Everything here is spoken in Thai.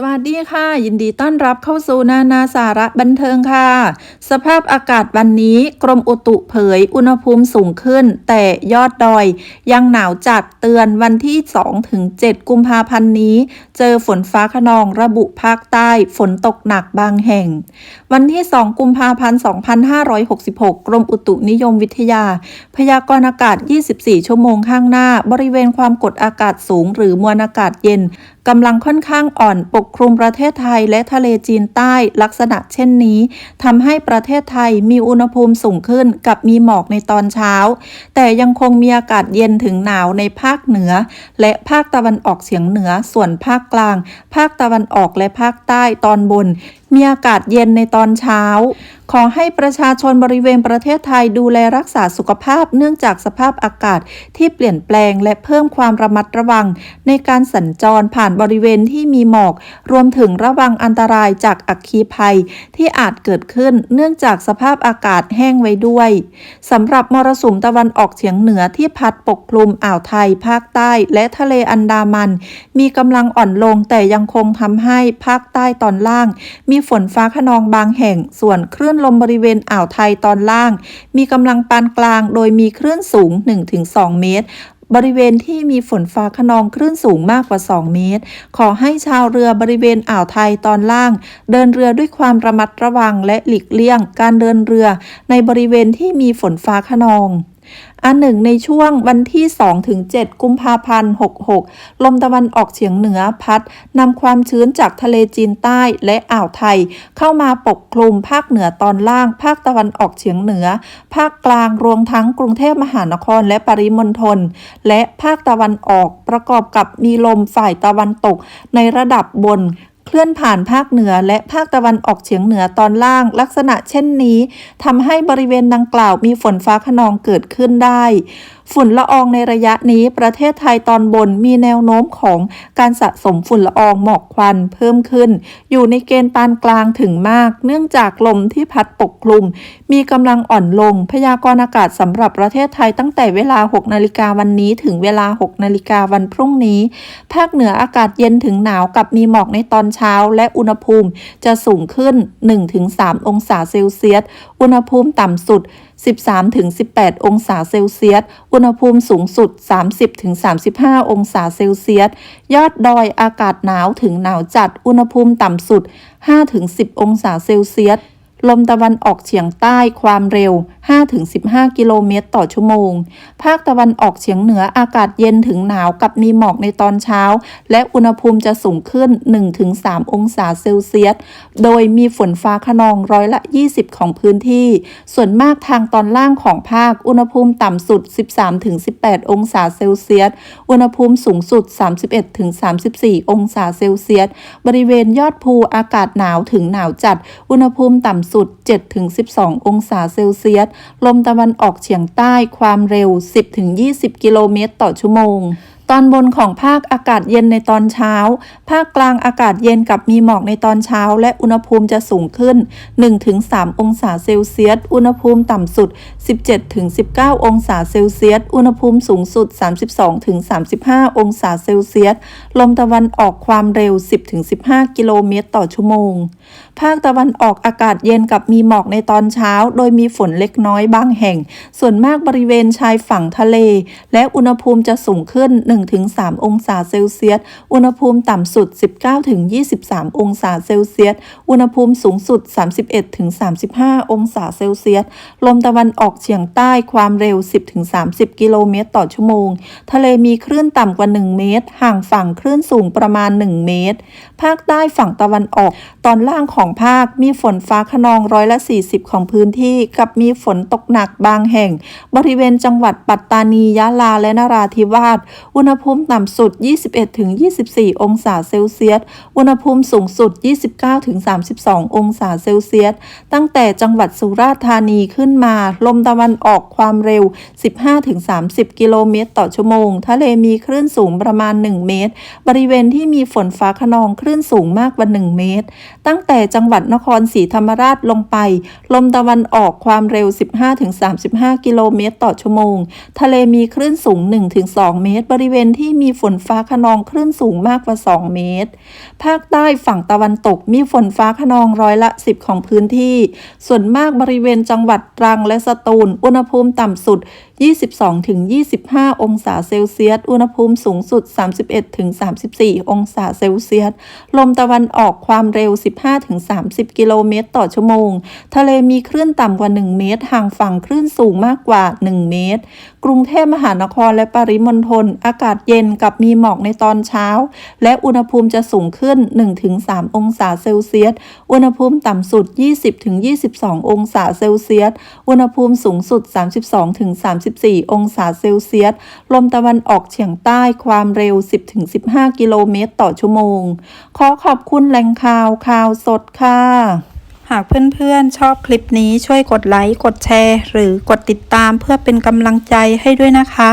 สวัสดีค่ะ ยินดีต้อนรับเข้าสู่นานาสาระบันเทิงค่ะ สภาพอากาศวันนี้กรมอุตุเผยอุณหภูมิสูงขึ้น แต่ยอดดอย ยังหนาวจัดเตือนวันที่2ถึง7กุมภาพันธ์นี้ เจอฝนฟ้าขนองระบุภาคใต้ฝนตกหนักบางแห่ง วันที่ 2 กุมภาพันธ์ 2566 กรมอุตุนิยมวิทยา พยากรณ์อากาศ 24 ชั่วโมงข้างหน้า บริเวณความกดอากาศสูง หรือมวลอากาศเย็น กำลังค่อนข้างอ่อนปกคลุมประเทศไทยและทะเลจีนใต้ลักษณะเช่นนี้ทำให้ประเทศไทยมีอุณหภูมิสูงขึ้นกับมีหมอกในตอนเช้า แต่ยังคงมีอากาศเย็นถึงหนาวในภาคเหนือ และภาคตะวันออกเฉียงเหนือส่วนภาคกลาง ภาคตะวันออกและภาคใต้ตอนบนมีอากาศเย็นในตอนเช้า ขอให้ประชาชนบริเวณประเทศไทยดูแลรักษาสุขภาพเนื่องจากสภาพอากาศที่เปลี่ยนแปลงและเพิ่มความระมัดระวัง ในการสัญจรผ่านบริเวณที่มีหมอก รวมถึงระวังอันตรายจากอัคคีภัยที่อาจเกิดขึ้นเนื่องจากสภาพอากาศแห้งไว้ด้วยสำหรับมรสุมตะวันออกเฉียงเหนือที่พัดปกคลุมอ่าวไทย ภาคใต้ และทะเลอันดามัน มีกำลังอ่อนลงแต่ยังคงทำให้ภาคใต้ตอนล่าง มีฝนฟ้าขนองบางแห่ง ส่วนคลื่นลมบริเวณอ่าวไทยตอนล่าง มีกำลังปานกลาง โดยมีคลื่นสูง 1-2 เมตรบริเวณที่มีฝนฟ้าขนองคลื่นสูงมากกว่า 2 เมตร ขอให้ชาวเรือบริเวณอ่าวไทยตอนล่าง เดินเรือด้วยความระมัดระวังและหลีกเลี่ยง การเดินเรือในบริเวณที่มีฝนฟ้าขนอง อันหนึ่งในช่วงวันที่ 2 ถึง 7 กุมภาพันธ์ 66 ลมตะวันออกเฉียงเหนือพัดนำความชื้นจากทะเลจีนใต้และอ่าวไทย เข้ามาปกคลุมภาคเหนือตอนล่าง ภาคตะวันออกเฉียงเหนือ ภาคกลางรวมทั้งกรุงเทพมหานครและปริมณฑลและภาคตะวันออกประกอบกับมีลมฝ่ายตะวันตกในระดับบน เคลื่อนผ่านภาคเหนือและภาคตะวันออกเฉียงเหนือตอนล่าง ลักษณะเช่นนี้ทำให้บริเวณดังกล่าวมีฝนฟ้าขนองเกิดขึ้นได้ ฝุ่นละอองในระยะนี้ประเทศไทยตอนบนมีแนวโน้มของการสะสมฝุ่นละอองหมอกควันเพิ่มขึ้น อยู่ในเกณฑ์ปานกลางถึงมาก เนื่องจากลมที่พัดปกคลุม มีกำลังอ่อนลง พยากรณ์อากาศสำหรับประเทศไทยตั้งแต่เวลา 6 นาฬิกาวันนี้ ถึงเวลา 6 นาฬิกาวันพรุ่งนี้ ภาคเหนืออากาศเย็นถึงหนาวกับมีหมอกในตอนเช้า และอุณหภูมิจะสูงขึ้น 1-3 องศาเซลเซียส อุณหภูมิต่ำสุด 13-18 องศาเซลเซียสอุณหภูมิสูงสุด 30-35 องศาเซลเซียส ยอดดอยอากาศหนาวถึงหนาวจัด อุณหภูมิต่ำสุด 5-10 องศาเซลเซียส ลมตะวันออกเฉียงใต้ความเร็ว 5-15 กิโลเมตรต่อชั่วโมง ภาคตะวันออกเฉียงเหนืออากาศเย็นถึงหนาวกับมีหมอกในตอนเช้า และอุณหภูมิจะสูงขึ้น 1-3 องศาเซลเซียส โดยมีฝนฟ้าขนองร้อยละ 20 ของพื้นที่ ส่วนมากทางตอนล่างของภาคอุณหภูมิต่ำสุด 13-18 องศาเซลเซียส อุณหภูมิสูงสุด 31-34 องศาเซลเซียส บริเวณยอดภูอากาศหนาวถึงหนาวจัด อุณหภูมิต่ำสุด 7-12 องศาเซลเซียสลมตะวันออกเฉียงใต้ความเร็ว 10-20 กิโลเมตรต่อชั่วโมง ตอนบนของภาคอากาศเย็นในตอนเช้า ภาคกลางอากาศเย็นกับมีหมอกในตอนเช้า และอุณหภูมิจะสูงขึ้น 1-3 องศาเซลเซียส อุณหภูมิต่ำสุด 17-19 องศาเซลเซียส อุณหภูมิสูงสุด 32-35 องศาเซลเซียส ลมตะวันออกความเร็ว 10-15 กิโลเมตรต่อชั่วโมง ภาคตะวันออกอากาศเย็นกับมีหมอกในตอนเช้า โดยมีฝนเล็กน้อยบางแห่ง ส่วนมากบริเวณชายฝั่งทะเล และอุณหภูมิจะสูงขึ้น1-3 องศาเซลเซียส อุณหภูมิต่ำสุด 19-23 องศาเซลเซียส อุณหภูมิสูงสุด 31-35 องศาเซลเซียส ลมตะวันออกเฉียงใต้ความเร็ว 10-30 กิโลเมตรต่อชั่วโมง ทะเลมีคลื่นต่ำกว่า 1 เมตร ห่างฝั่งคลื่นสูงประมาณ 1 เมตร ภาคใต้ฝั่งตะวันออก ตอนล่างของภาคมีฝนฟ้าขนองร้อยละ 40 ของพื้นที่ กับมีฝนตกหนักบางแห่ง บริเวณจังหวัดปัตตานี ยะลา และนราธิวาส อุณณหภูมิต่ำสุด 21-24 องศาเซลเซียส อุณหภูมิสูงสุด 29-32 องศาเซลเซียส ตั้งแต่จังหวัดสุราษฎร์ธานีขึ้นมา ลมตะวันออกความเร็ว 15-30 กิโลเมตรต่อชั่วโมง ทะเลมีคลื่นสูงประมาณ 1 เมตร บริเวณที่มีฝนฟ้าขนองคลื่นสูงมากกว่า 1 เมตร ตั้งแต่จังหวัดนครศรีธรรมราชลงไป ลมตะวันออกความเร็ว 15-35 กิโลเมตรต่อชั่วโมง ทะเลมีคลื่นสูง 1-2 เมตร บริเวณที่มีฝนฟ้าขนองคลื่นสูงมากกว่า 2 เมตร ภาคใต้ฝั่งตะวันตกมีฝนฟ้าขนองร้อยละ 10 ของพื้นที่ ส่วนมากบริเวณจังหวัดตรังและสตูล อุณหภูมิต่ำสุด 22-25 องศาเซลเซียส อุณหภูมิสูงสุด 31-34 องศาเซลเซียส ลมตะวันออกความเร็ว 15-30 กิโลเมตร ต่อชั่วโมง ทะเลมีคลื่นต่ำกว่า 1 เมตร ห่างฝั่งคลื่นสูงมากกว่า 1 เมตร กรุงเทพมหานครและปริมณฑลอากาศเย็นกับมีหมอกในตอนเช้า และอุณหภูมิจะสูงขึ้น 1-3 องศาเซลเซียส อุณหภูมิต่ำสุด 20-22 องศาเซลเซียส อุณหภูมิสูงสุด34 องศาเซลเซียส ลมตะวันออกเฉียงใต้ความเร็ว 10-15 กิโลเมตรต่อชั่วโมง ขอขอบคุณแหล่งข่าวข่าวสดค่ะ หากเพื่อนๆ ชอบคลิปนี้ช่วยกดไลค์ กดแชร์ หรือกดติดตามเพื่อเป็นกำลังใจให้ด้วยนะคะ